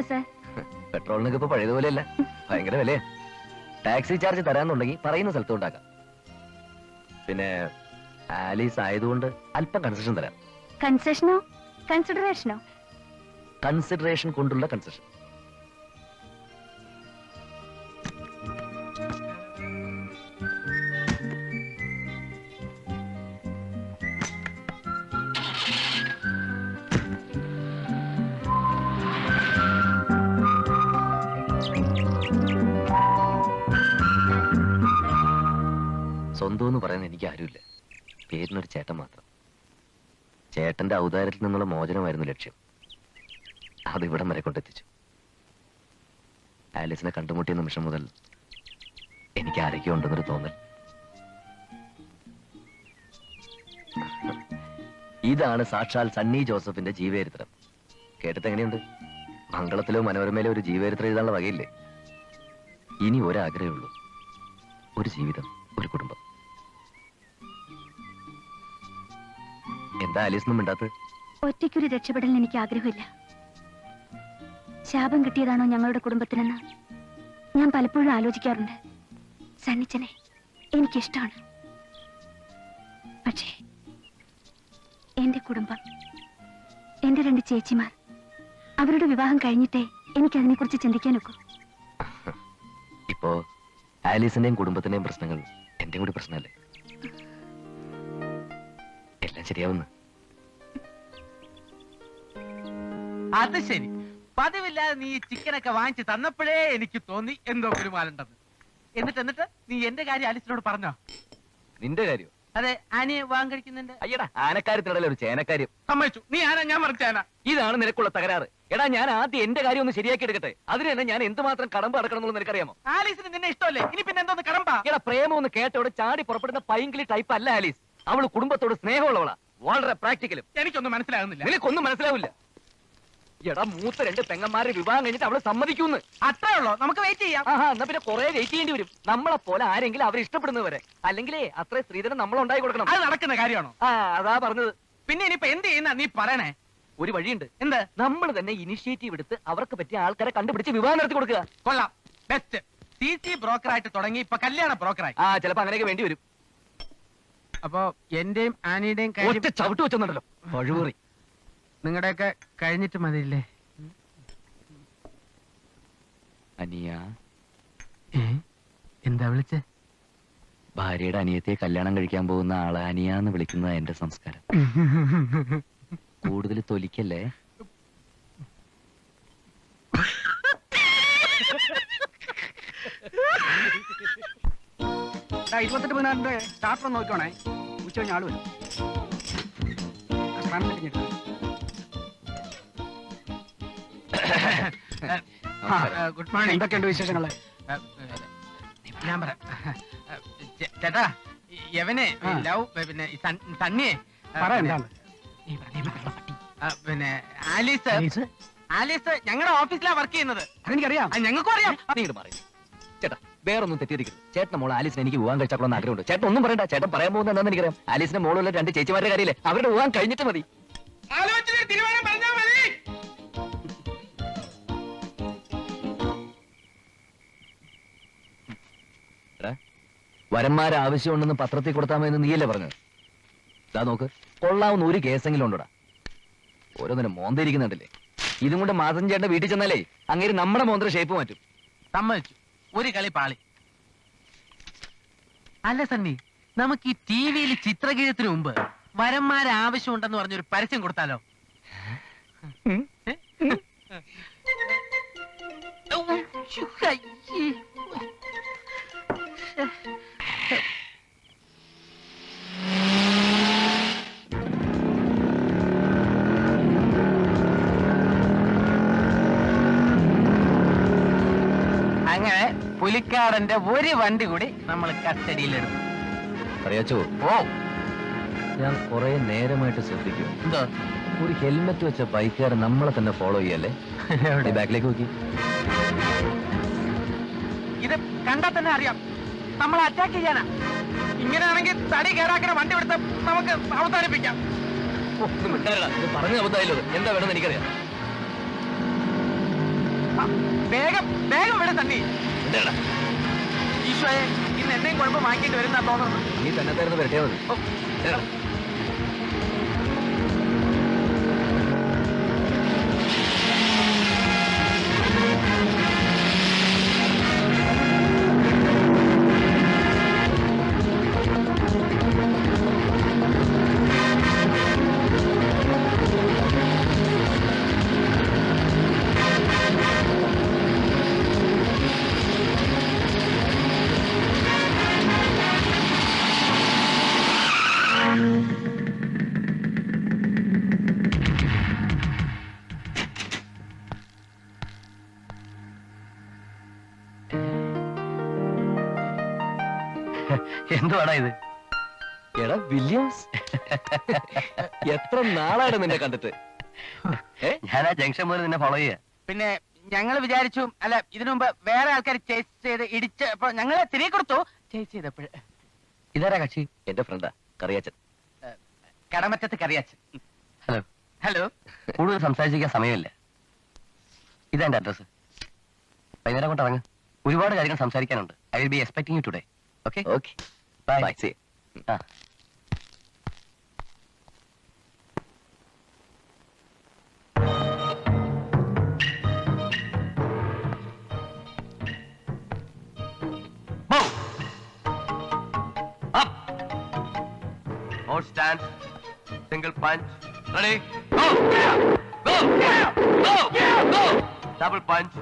തരുമോ സർ പെട്രോളിനൊക്കെ ഇപ്പൊ പഴയതുപോലെയല്ല. ഭയങ്കര വിലയാ. ടാക്സി ചാർജ് തരാന്നുണ്ടെങ്കിൽ പറയുന്ന സ്ഥലത്ത് ഉണ്ടാക്കാം. പിന്നെ ആലീസ് ആയതുകൊണ്ട് അല്പം കൺസെഷൻ തരാം. കൺസെഷനോ കൺസിഡറേഷനോ കൺസിഡറേഷൻ കൊണ്ടുള്ള കൺസെഷൻ എന്ന് പറയാൻ എനിക്ക് ആരുമില്ല. പേരിനൊരു ചേട്ടൻ മാത്രം. ചേട്ടന്റെ ഔദാര്യത്തിൽ നിന്നുള്ള മോചനമായിരുന്നു ലക്ഷ്യം. അത് ഇവിടം വരെ കൊണ്ടെത്തിച്ചു. ആലിസിനെ കണ്ടുമുട്ടിയ നിമിഷം മുതൽ എനിക്ക് ആരൊക്കെ ഉണ്ടെന്നൊരു തോന്നൽ. ഇതാണ് സാക്ഷാൽ സണ്ണി ജോസഫിന്റെ ജീവചരിത്രം. കേട്ടിട്ട് എങ്ങനെയുണ്ട് മംഗളത്തിലോ മനോരമയിലോ ഒരു ജീവചരിത്രം എഴുതാനുള്ള വകയില്ലേ? ഇനി ഒരാഗ്രഹമുള്ളൂ ഒരു ജീവിതം ഒരു കുടുംബം. എന്താ ആലീസ് മിണ്ടാത്ത ഒറ്റയ്ക്കൊരു രക്ഷപ്പെടലിന് എനിക്ക് ആഗ്രഹമില്ല. ശാപം കിട്ടിയതാണോ ഞങ്ങളുടെ കുടുംബത്തിനെന്ന് ഞാൻ പലപ്പോഴും ആലോചിക്കാറുണ്ട്. സണ്ണിച്ചനെ എനിക്കിഷ്ടമാണ്. പക്ഷേ എന്റെ കുടുംബം എന്റെ രണ്ട് ചേച്ചിമാർ അവരുടെ വിവാഹം കഴിഞ്ഞിട്ടേ എനിക്ക് അതിനെക്കുറിച്ച് ചിന്തിക്കാനൊക്കൂ. ഇപ്പോ ആലീസിന്റെയും കുടുംബത്തിന്റെയും പ്രശ്നങ്ങൾ എന്റെ കൂടി പ്രശ്നമല്ലേ? എല്ലാം ശരിയാവുന്നു. അത് ശരി. പതിവില്ലാതെ നീ ചിക്കനൊക്കെ വാങ്ങിച്ച് തന്നപ്പോഴേ എനിക്ക് തോന്നി എന്തോ ഗുരുമാലുണ്ടെന്ന് എന്നിട്ട് എന്നിട്ട് നീ എന്റെ കാര്യം ആലിസിനോട് പറഞ്ഞോ? നിന്റെ കാര്യം? അതെ ആനയെ വാങ്ങിക്കുന്നുണ്ട് ആനക്കാര്യത്തിനിടയിൽ അയ്യടാ ആനക്കാര്യത്തിനിടയിലെ ഒരു ചേനക്കാര്യം. സമ്മതിച്ചു. നീ ആന ഞാൻ മറിച്ചാനാ ഇതാണ് നിനക്കുള്ള തകരാറ്. എടാ ഞാൻ ആദ്യം എന്റെ കാര്യം ഒന്ന് ശരിയാക്കി എടുക്കട്ടെ. അതിന് തന്നെ ഞാൻ എന്തുമാത്രം കടമ്പ് അടക്കണം എന്നുള്ളത് നിനക്കറിയാമോ? ആലീസിന് നിന്നെ ഇഷ്ടമല്ലേ? ഇനി പിന്നെ എന്തോന്ന് കടമ്പ? എടാ പ്രേമം ഒന്ന് കേട്ടോടെ ചാടി പുറപ്പെടുന്ന പൈങ്കിളി ടൈപ്പ് അല്ല ആലീസ്. അവൾ കുടുംബത്തോട് സ്നേഹമുള്ളവളാ. വളരെ പ്രാക്ടിക്കലും എനിക്കൊന്നും മനസ്സിലാകുന്നില്ല. നിനക്കൊന്നും മനസ്സിലാവില്ല. എടാ മൂത്ത രണ്ട് പെങ്ങന്മാരെ വിവാഹം കഴിഞ്ഞിട്ട് അവൾ സമ്മതിക്കുന്നു. അത്രേ ഉള്ളോ? നമുക്ക് വെയിറ്റ് ചെയ്യാം. ആഹാ എന്നാ പിന്നെ കുറെ വെയിറ്റ് ചെയ്യേണ്ടി വരും. നമ്മളെ പോലെ ആരെങ്കിലും അവരെ ഇഷ്ടപ്പെടുന്നവരെ അല്ലെങ്കിലേ അത്ര സ്ത്രീധനം നമ്മൾ ഉണ്ടായി കൊടുക്കണം. അത് നടക്കുന്ന കാര്യമാണോ? ആ അതാ പറഞ്ഞത്. പിന്നെ ഇനിയിപ്പോ എന്ത് ചെയ്യുന്ന നീ പറയണേ? ഒരു വഴിയുണ്ട്. എന്ത്? നമ്മൾ തന്നെ ഇനിഷ്യേറ്റീവ് എടുത്ത് അവർക്ക് പറ്റിയ ആൾക്കാരെ കണ്ടുപിടിച്ച് വിവാഹം നടത്തി കൊടുക്കുക. കൊള്ളാം. ബെസ്റ്റ് സി സി ബ്രോക്കറായിട്ട് തുടങ്ങി ഇപ്പൊ കല്യാണ ബ്രോക്കറായി ആ ചിലപ്പോ അങ്ങനെയൊക്കെ വേണ്ടി വരും. അപ്പോ എന്റെയും ആനിയുടെയും ചവിട്ട് വെച്ചെന്നുണ്ടല്ലോ. പഴുകൂറി നിങ്ങളുടെയൊക്കെ കഴിഞ്ഞിട്ട് മതിയില്ലേ? അനിയ. എന്താ വിളിച്ച? ഭാര്യയുടെ അനിയത്തെ കല്യാണം കഴിക്കാൻ പോകുന്ന ആളെ അനിയ എന്ന് വിളിക്കുന്നതാ എന്റെ സംസ്കാരം. കൂടുതൽ തൊലിക്കല്ലേ? ഇരുപത്തെട്ട് പതിനാറിന്റെ സ്റ്റാർട്ടർ നോക്കണേ ഉച്ച കഴിഞ്ഞ ആൾ വരും. Good morning. എന്തൊക്കെയുണ്ട് വിശേഷങ്ങൾ? ഞാൻ പറയാം ചേ- ചേട്ടാ യവനെ. ലവ് പിന്നെ സണ്ണിയെ പിന്നെ- ആ, പിന്നെ ആലീസ്. ആലീസ്? ഞങ്ങളുടെ ഓഫീസിലാണ് വർക്ക് ചെയ്യുന്നത്. അതെനിക്കറിയാം. ഞങ്ങൾക്കും അറിയാം. ചേട്ടാ വേറൊന്നും തെറ്റിയിരിക്കുന്നു ചേട്ടൻ മോൾ ആലീസിനെ എനിക്ക് വിവാഹം കഴിച്ചാൽ ആഗ്രഹമുണ്ട്. ചേട്ടൻ ഒന്നും പറയണ്ട. ചേട്ടൻ പറയാൻ പോകുന്നത് എന്താണെന്ന് എനിക്കറിയാം. ആലീസിന്റെ മോളുള്ള രണ്ട് ചേച്ചിമാരുടെ കാര്യമില്ലേ? അവരുടെ വിവാഹം കഴിഞ്ഞിട്ട് മതി. ആലോചിച്ചിട്ട് തീരുമാനം വരന്മാരെ ആവശ്യമുണ്ടെന്ന് പത്രത്തിൽ കൊടുത്താമെന്ന് നീയല്ലേ പറഞ്ഞത് ഇതാ നോക്ക് കൊള്ളാവുന്ന ഒരു കേസെങ്കിലും ഉണ്ടോടാ ഓരോന്നിനും മോന്തിരിക്കുന്നുണ്ടല്ലേ ഇതും കൊണ്ട് മാസം ചേട്ടന്റെ വീട്ടിൽ ചെന്നാലേ അങ്ങേര് നമ്മുടെ മോന്ത്ര ഷേപ്പ് മാറ്റും സമ്മതിച്ചു ഒരു കളി പാളി അല്ല സണ്ണി നമുക്ക് ഈ ടി വിയിൽ ചിത്രഗീതത്തിന് മുമ്പ് വരന്മാരെ ആവശ്യമുണ്ടെന്ന് പറഞ്ഞൊരു പരസ്യം കൊടുത്താലോ ഏ? ഉയ്യോ, പുലിക്കാടന്റെ ഒരു വണ്ടി കൂടി നമ്മൾ കസ്റ്റഡിയിലെടുത്തു. അറിയാച്ചോ? ഓ. ഞാൻ കുറെ നേരമായിട്ട് ശ്രദ്ധിക്കും. എന്തോ? ഒരു ഹെൽമെറ്റ് വെച്ച ബൈക്കുകാരൻ നമ്മളെ തന്നെ ഫോളോ ചെയ്യല്ലേ? ബാക്കിലേക്ക് നോക്കി. ഇത് കണ്ടാൽ തന്നെ അറിയാം. നമ്മൾ അറ്റാക്ക് ചെയ്യാനാ. ഇങ്ങനെയാണെങ്കിൽ തടി കേറാക്കിന് വണ്ടി എടുത്ത് നമുക്ക് അവസാനിപ്പിക്കാം പറഞ്ഞു അബദ്ധമായല്ലോ എന്താ വേണമെന്ന് എനിക്കറിയാം. വേഗം വേഗം ഇവിടെ തണ്ണി എന്താടാ? ഈശോയെ ഇന്ന് എന്തെങ്കിലും കുഴപ്പം വാങ്ങിക്കേണ്ടി വരുന്ന തോന്നുന്നു. നീ തന്നെ തരുന്ന വരട്ടെ മതി. എന്തുവാടാ ഇത്? എടാ വില്യംസ്. എത്ര നാളാണ് നിന്നെ കണ്ടിട്ട്? ഞാൻ ആ ജംഗ്ഷൻ മുതൽ നിന്നെ ഫോളോ ചെയ്യാ. പിന്നെ ഞങ്ങൾ വിചാരിച്ചു അല്ല ഇതിനു മുമ്പ് വേറെ ആൾക്കാർ ചേസ് ചെയ്ത് ഇടിച്ച ഞങ്ങളെ തിരികെ കൊടുത്തു. ചേസ് ചെയ്തപ്പോൾ ഇതാരാ കക്ഷി? എന്റെ ഫ്രണ്ടാ കറിയാച്ചൻ. കടമറ്റത്ത് കറിയാച്ചൻ. ഹലോ. ഹലോ. കൂടുതൽ സംസാരിച്ചിരിക്കാൻ സമയമില്ല. ഇതാ എന്റെ അഡ്രസ് വൈകുന്നേരം കൊണ്ട് ഇറങ്ങ്. ഒരുപാട് കാര്യങ്ങൾ സംസാരിക്കാനുണ്ട്. I will be expecting you today okay okay Bye. Bye. See. Ah. Move. Up. More stance. Single punch. Ready? Go! Yeah! Go! Yeah! Go! Yeah! Go! Double punch.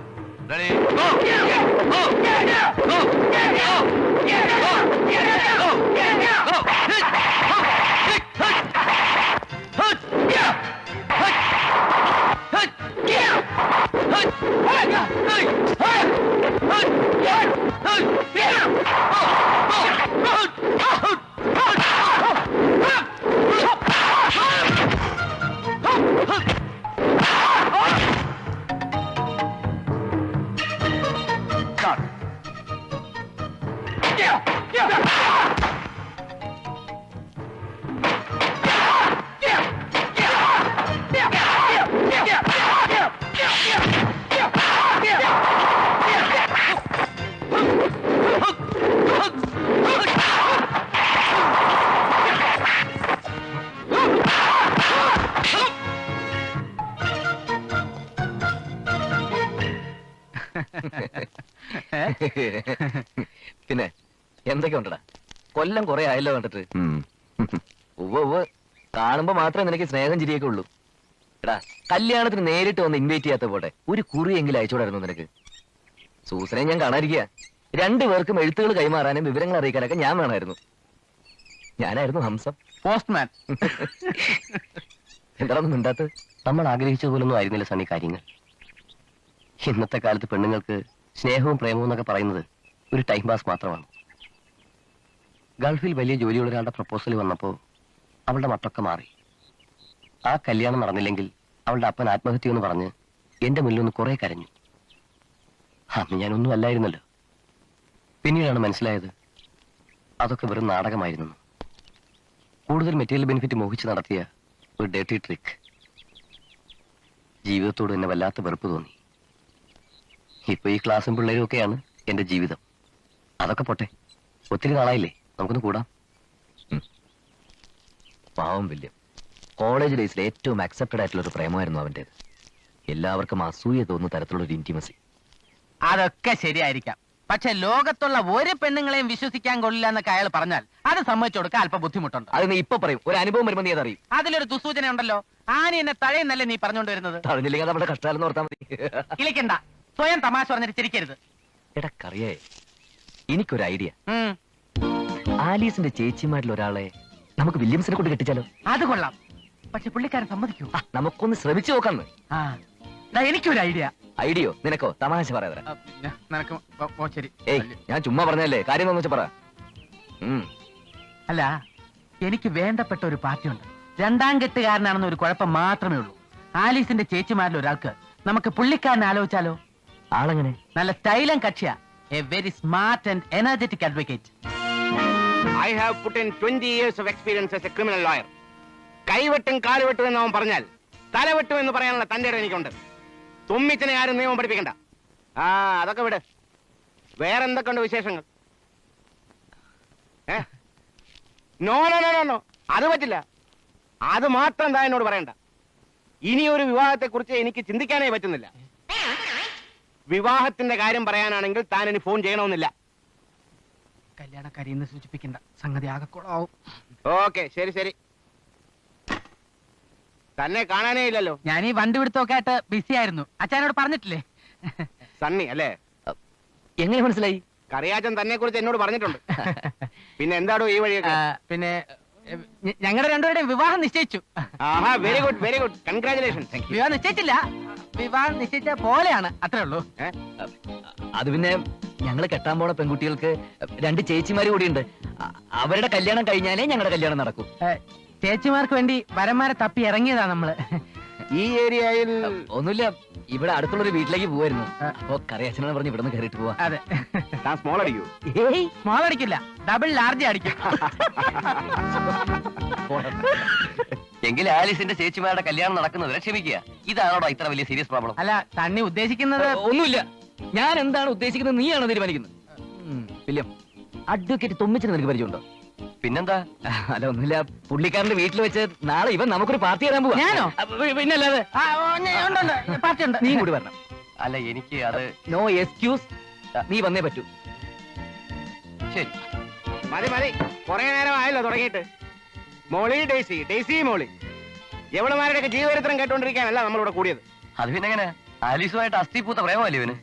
Ready? Go! Yeah! Go! Yeah! Go! Yeah! Go! 点炮点炮点炮点炮点炮 എന്തൊക്കെ ഉണ്ടടാ കൊല്ലം കുറെ ആയല്ലോ കണ്ടിട്ട്. ഉവ്വ ഉവ്വ്. കാണുമ്പോ മാത്രമേ നിനക്ക് സ്നേഹം ചിരിയൊക്കെ ഉള്ളൂ. എടാ കല്യാണത്തിന് നേരിട്ട് വന്ന് ഇൻവൈറ്റ് ചെയ്യാത്ത പോട്ടെ. ഒരു കുറിയെങ്കിലും അയച്ചോടായിരുന്നു നിനക്ക്. സൂസനെ ഞാൻ കാണാതിരിക്കുക. രണ്ടുപേർക്കും എഴുത്തുകൾ കൈമാറാനും വിവരങ്ങൾ അറിയിക്കാനൊക്കെ ഞാൻ വേണമായിരുന്നു. ഞാനായിരുന്നു ഹംസം. പോസ്റ്റ്മാൻ. എന്താണെന്ന് മിണ്ടാത്ത നമ്മൾ ആഗ്രഹിച്ച പോലൊന്നും ആയിരുന്നില്ല സണ്ണി കാര്യങ്ങൾ. ഇന്നത്തെ കാലത്ത് പെണ്ണുങ്ങൾക്ക് സ്നേഹവും പ്രേമവും എന്നൊക്കെ പറയുന്നത് ഒരു ടൈം പാസ് മാത്രമാണ്. ഗൾഫിൽ വലിയ ജോലിയുള്ള ഒരാളുടെ പ്രപ്പോസൽ വന്നപ്പോൾ അവളുടെ മട്ടൊക്കെ മാറി. ആ കല്യാണം നടന്നില്ലെങ്കിൽ അവളുടെ അപ്പൻ ആത്മഹത്യ എന്ന് പറഞ്ഞ് എന്റെ മുന്നിൽ ഒന്ന് കുറെ കരഞ്ഞു. അന്ന് ഞാനൊന്നും അല്ലായിരുന്നല്ലോ. പിന്നീടാണ് മനസ്സിലായത് അതൊക്കെ വെറും നാടകമായിരുന്നു. കൂടുതൽ മെറ്റീരിയൽ ബെനിഫിറ്റ് മോഹിച്ച് നടത്തിയ ഒരു ഡേട്ടി ട്രിക്ക്. ജീവിതത്തോട് എന്നെ വല്ലാത്ത വെറുപ്പ് തോന്നി. ഇപ്പൊ ഈ ക്ലാസ്സും പിള്ളേരും ഒക്കെയാണ് എന്റെ ജീവിതം. അതൊക്കെ പോട്ടെ. ഒത്തിരി നാളായില്ലേ? നമുക്കൊന്ന് കൂടാം. പാവം വില്യം. കോളേജ് ഡേയ്സിൽ ഏറ്റവും അക്സെപ്റ്റഡ് ആയിട്ടുള്ള ഒരു പ്രേമമായിരുന്നു അവന്റെത് എല്ലാവർക്കും അസൂയ തോന്നുന്ന തരത്തിലുള്ള ഒരു ഇന്റിമസി അതൊക്കെ ശരിയായിരിക്കാം. പക്ഷെ ലോകത്തുള്ള ഒരു പെണ്ണുങ്ങളെയും വിശ്വസിക്കാൻ കൊള്ളില്ല എന്നൊക്കെ അയാൾ പറഞ്ഞാൽ അത് സമ്മതിച്ചു കൊടുക്കാൻ അല്പം ബുദ്ധിമുട്ടുണ്ട്. അത് നീ ഇപ്പൊ പറയും. ഒരു അനുഭവം വരുമ്പോൾ നീ അതറിയും. അതിലൊരു ദുസൂചന ഉണ്ടല്ലോ. ആന എന്നെ തഴയെന്നല്ലേ നീ പറഞ്ഞുകൊണ്ട് വരുന്നത്. തഴഞ്ഞില്ലെങ്കിൽ നമ്മുടെ കഷ്ടാലെന്ന് ഓർത്താൽ മതി. ഇളിക്കണ്ട സ്വയം തമാശ പറഞ്ഞിട്ട് ചിരിക്കരുത്. എടാ കറിയേ എനിക്കൊരു ഐഡിയ. ആലീസിന്റെ ചേച്ചിമാരിൽ ഒരാളെ നമുക്ക് വില്യംസിനെ കൊണ്ട് കെട്ടിച്ചാലോ? അത് കൊള്ളാം. പക്ഷെ പുള്ളിക്കാരൻ സമ്മതിക്കൂ. ആ, നമുക്കൊന്ന് ശ്രമിച്ചു നോക്കാന്ന്. ആ ദാ എനിക്കൊരു ഐഡിയ. ഐഡിയോ? നിനക്കോ? തമാശ പറയാ നിനക്ക് ഓ- ഓ ശരി. ഏയ് ഞാൻ ചുമ്മാ പറഞ്ഞല്ലേ കാര്യം എന്താന്ന് വെച്ചാ പറ. ഉം. അല്ല എനിക്ക് വേണ്ടപ്പെട്ട ഒരു പാർട്ടി ഉണ്ട് രണ്ടാം കെട്ടുകാരനാണെന്ന് ഒരു കുഴപ്പം മാത്രമേ ഉള്ളൂ. ആലീസിന്റെ ചേച്ചിമാരിൽ ഒരാൾക്ക് നമുക്ക് പുള്ളിക്കാരനെ ആലോചിച്ചാലോ? ആളെങ്ങനെ? നല്ല സ്റ്റൈലൻ കക്ഷിയ. A very smart and energetic advocate I have put in twenty years of experience as a criminal lawyer കൈവെട്ടും കാലുവെട്ടും എന്ന് അവൻ പറഞ്ഞാൽ തലവെട്ടും എന്ന് പറയാനുള്ള തന്റെ ഇടം എനിക്കുണ്ട്. തുമ്മിച്ചനെ ആരും നിയമം പഠിപ്പിക്കണ്ട. ആ അതൊക്കെ വിട്. വേറെ വേറെന്തൊക്കെയുണ്ട് വിശേഷങ്ങൾ? No no no no no അത് പറ്റില്ല. അത് മാത്രം താ എന്നോട് പറയണ്ട. ഇനി ഒരു വിവാഹത്തെ കുറിച്ച് എനിക്ക് ചിന്തിക്കാനേ പറ്റുന്നില്ല. വിവാഹത്തിന്റെ കാര്യം പറയാനാണെങ്കിൽ താൻ ഇനി ഫോൺ ചെയ്യണമെന്നില്ല. കല്യാണക്കാരി എന്ന് സൂചിപ്പിക്കണ്ട. സംഗതി ആകക്കോളാവും ഓക്കെ ശരി ശരി. തന്നെ കാണാനേ ഇല്ലല്ലോ. ഞാൻ ഈ വണ്ടി പിടുത്തമൊക്കെ ആയിട്ട് ബിസി ആയിരുന്നു. അച്ഛനോട് പറഞ്ഞിട്ടില്ലേ? സണ്ണി അല്ലേ? എങ്ങനെ മനസ്സിലായി? കറിയാച്ചൻ തന്നെ കുറിച്ച് എന്നോട് പറഞ്ഞിട്ടുണ്ട്. പിന്നെ എന്താടോ ഈ വഴിയൊക്കെ? പിന്നെ ഞങ്ങളുടെ രണ്ടുപേരുടെയും വിവാഹം നിശ്ചയിച്ചു. ആഹാ very good very good congratulation വിവാഹം നിശ്ചയിച്ചില്ല. വിവാഹം നിശ്ചയിച്ച പോലെയാണ് അത്രേ ഉള്ളൂ. അത് പിന്നെ ഞങ്ങൾ കെട്ടാൻ പോണ പെൺകുട്ടികൾക്ക് രണ്ട് ചേച്ചിമാര് കൂടിയുണ്ട്. അ- അവരുടെ കല്യാണം കഴിഞ്ഞാലേ ഞങ്ങളുടെ കല്യാണം നടക്കൂ. ഏ, ചേച്ചിമാർക്ക് വേണ്ടി വരന്മാരെ തപ്പി ഇറങ്ങിയതാ നമ്മൾ. ഈ ഏരിയയിൽ ഒന്നുമില്ല ഇവിടെ അടുത്തുള്ളൊരു വീട്ടിലേക്ക് പോവായിരുന്നു. അപ്പൊ കറിയച്ഛനാണ് പറഞ്ഞ് ഇവിടെ നിന്ന് കയറിയിട്ട് പോവാ. അതെ. താൻ സ്മോൾ അടിക്കൂ ഏയ് സ്മോൾ അടിക്കില്ല. ഡബിൾ ലാർജ് അടിക്കും. എങ്കിൽ ആലിസിന്റെ ചേച്ചിമാരുടെ കല്യാണം നടക്കുന്നവരെ ക്ഷമിക്കുക. ഇതാണോടാ ഇത്ര വലിയ സീരിയസ് പ്രോബ്ലം അല്ല തണ്ണി ഉദ്ദേശിക്കുന്നത് ഒന്നുമില്ല. ഞാൻ എന്താണ് ഉദ്ദേശിക്കുന്നത് നീയാണ് തീരുമാനിക്കുന്നത്? വില്യം അഡ്വക്കേറ്റ് തുമ്മിച്ചിന് നിനക്ക് പരിചയമുണ്ടോ? പിന്നെന്താ? അല്ല ഒന്നുമില്ല. പുള്ളിക്കാരന്റെ വീട്ടിൽ വെച്ച് നാളെ ഇവൻ നമുക്കൊരു പാർട്ടി തരാൻ പോവാ. ഞാനോ? പിന്നല്ലാതെ. പാർട്ടി ഉണ്ട് നീ കൂടി വരണം. അല്ല എനിക്ക് അത് നോ എക്സ്ക്യൂസ് നീ വന്നേ പറ്റൂ. ശരി. മതി മതി. കുറെ നേരമായല്ലോ തുടങ്ങിയിട്ട്. Molly Daisy Daisy Molly. എവളുമാരുടെയൊക്കെ ജീവചരിത്രം കേട്ടോണ്ടിരിക്കാനല്ല നമ്മളിവിടെ കൂടിയത്. അത് പിന്നെ എങ്ങനെ ആലീസുമായിട്ട് അസ്ഥിപൂത്ത പ്രേമല്ലേ ഇവന്?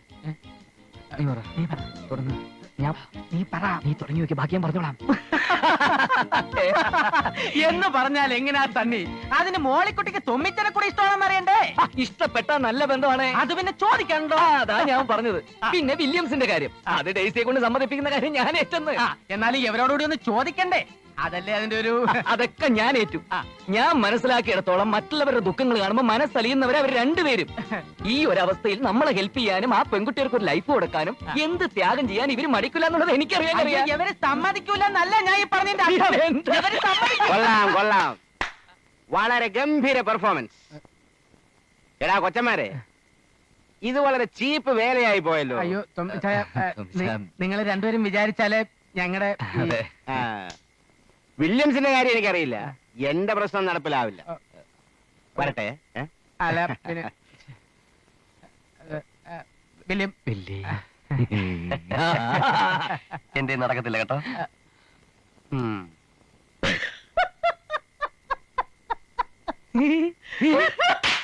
നീ പറ നീ പറ തുടർന്ന് ഞാൻ നീ പറ നീ തുടങ്ങി നോക്കി ബാക്കി ഞാൻ പറഞ്ഞോളാം. എന്ന് പറഞ്ഞാൽ എങ്ങനാ തണ്ണി അതിന് മോളിക്കുട്ടിക്ക് തൊമ്മിച്ചനെ കൂടെ ഇഷ്ടമാണെന്ന് അറിയണ്ടേ? ഇഷ്ടപ്പെട്ട നല്ല ബന്ധമാണ്. അത് പിന്നെ ചോദിക്കണ്ടോ അതാ ഞാൻ പറഞ്ഞത്. പിന്നെ വില്യംസിന്റെ കാര്യം. അത് ഡേസിയെ കൊണ്ട് സമ്മതിപ്പിക്കുന്ന കാര്യം ഞാൻ ഏറ്റെന്ന്. എന്നാലും ഇവരോടുകൂടി ഒന്ന് ചോദിക്കണ്ടേ? അതല്ലേ അതിന്റെ ഒരു അതൊക്കെ ഞാൻ ഏറ്റു. ഞാൻ മനസ്സിലാക്കിയിടത്തോളം മറ്റുള്ളവരുടെ ദുഃഖങ്ങൾ കാണുമ്പോൾ മനസ്സലിയുന്നവരെ അവർ രണ്ടുപേരും. ഈ ഒരു അവസ്ഥയിൽ നമ്മളെ ഹെൽപ്പ് ചെയ്യാനും ആ പെൺകുട്ടികൾക്ക് ഒരു ലൈഫ് കൊടുക്കാനും എന്ത് ത്യാഗം ചെയ്യാൻ ഇവർ മടിക്കില്ല എന്നുള്ളത് എനിക്കറിയാൻ അറിയാം ഇവർ ഞാൻ ഈ? കൊള്ളാം കൊള്ളാം. വളരെ ഗംഭീര പെർഫോമൻസ് എടാ കൊച്ചന്മാരെ ഇത് വളരെ ചീപ്പ് വേലയായി പോയല്ലോ. അയ്യോ. നിങ്ങൾ രണ്ടുപേരും വിചാരിച്ചാലേ ഞങ്ങളുടെ അതെ. ആ, വില്യംസിന്റെ കാര്യം എനിക്കറിയില്ല. എന്റെ പ്രശ്നം നടപ്പിലാവില്ല. വരട്ടെ. ഏ? അല്ല പിന്നെ. വില്യം. എന്റെ നടക്കത്തില്ല കേട്ടോ? ഉം.